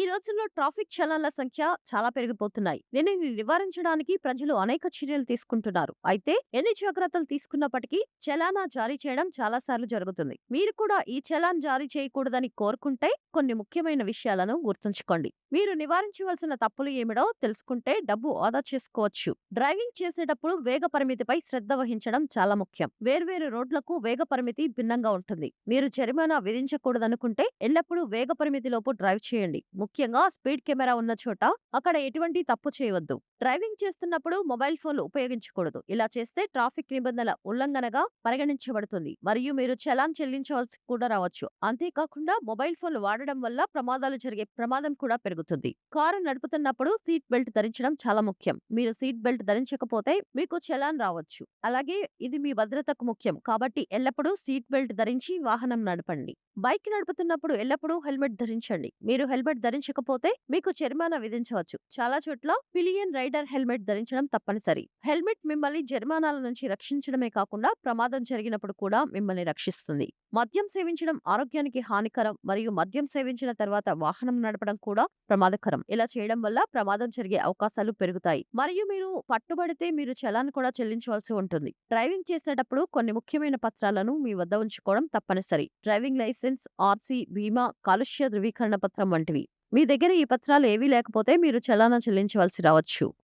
ఈ రోజుల్లో ట్రాఫిక్ చలనాల సంఖ్య చాలా పెరిగిపోతున్నాయి. దీనిని నివారించడానికి ప్రజలు అనేక చర్యలు తీసుకుంటున్నారు. అయితే ఎన్ని జాగ్రత్తలు తీసుకున్నప్పటికీ చలానా జారీ చేయడం చాలా సార్లు జరుగుతుంది. మీరు కూడా ఈ చలాన్ జారీ చేయకూడదని కోరుకుంటే కొన్ని ముఖ్యమైన విషయాలను గుర్తుంచుకోండి. మీరు నివారించవలసిన తప్పులు ఏమిటో తెలుసుకుంటే డబ్బు ఆదా చేసుకోవచ్చు. డ్రైవింగ్ చేసేటప్పుడు వేగ పరిమితిపై శ్రద్ధ వహించడం చాలా ముఖ్యం. వేర్వేరు రోడ్లకు వేగ పరిమితి భిన్నంగా ఉంటుంది. మీరు జరిమానా విధించకూడదనుకుంటే ఎల్లప్పుడూ వేగ పరిమితిలోపు డ్రైవ్ చేయండి. ముఖ్యంగా స్పీడ్ కెమెరా ఉన్న చోట అక్కడ ఎటువంటి తప్పు చేయవద్దు. డ్రైవింగ్ చేస్తున్నప్పుడు మొబైల్ ఫోన్లు ఉపయోగించకూడదు. ఇలా చేస్తే ట్రాఫిక్ నిబంధనల ఉల్లంఘనగా పరిగణించబడుతుంది. మరియు మీరు చలాన్ చెల్లించవలసి కూడా రావచ్చు. అంతేకాకుండా మొబైల్ ఫోన్లు వాడడం వల్ల ప్రమాదాలు జరిగే ప్రమాదం కూడా పెరుగుతుంది. కారు నడుపుతున్నప్పుడు సీట్ బెల్ట్ ధరించడం చాలా ముఖ్యం. మీరు సీట్ బెల్ట్ ధరించకపోతే మీకు చలాన్ రావచ్చు. అలాగే ఇది మీ భద్రతకు ముఖ్యం. కాబట్టి ఎల్లప్పుడూ సీట్ బెల్ట్ ధరించి వాహనం నడపండి. బైక్ నడుపుతున్నప్పుడు ఎల్లప్పుడూ హెల్మెట్ ధరించండి. మీరు హెల్మెట్ ధరించకపోతే మీకు జరిమానా విధించవచ్చు. చాలా చోట్ల పిలియన్ రైడర్ హెల్మెట్ ధరించడం తప్పనిసరి. హెల్మెట్ మిమ్మల్ని జరిమానాల నుంచి రక్షించడమే కాకుండా ప్రమాదం జరిగినప్పుడు కూడా మిమ్మల్ని రక్షిస్తుంది. మద్యం సేవించడం ఆరోగ్యానికి హానికరం మరియు మద్యం సేవించిన తర్వాత వాహనం నడపడం కూడా ప్రమాదకరం. ఇలా చేయడం వల్ల ప్రమాదం జరిగే అవకాశాలు పెరుగుతాయి. మరియు మీరు పట్టుబడితే మీరు చలాన్ కూడా చెల్లించవలసి ఉంటుంది. డ్రైవింగ్ చేసేటప్పుడు కొన్ని ముఖ్యమైన పత్రాలను మీ వద్ద ఉంచుకోవడం తప్పనిసరి. డ్రైవింగ్ లైసెన్స్ ఆర్సీ బీమా కాలుష్య ధృవీకరణ పత్రం వంటివి. మీ దగ్గర ఈ పత్రాలు ఏవీ లేకపోతే మీరు చలానా చెల్లించవలసి రావచ్చు.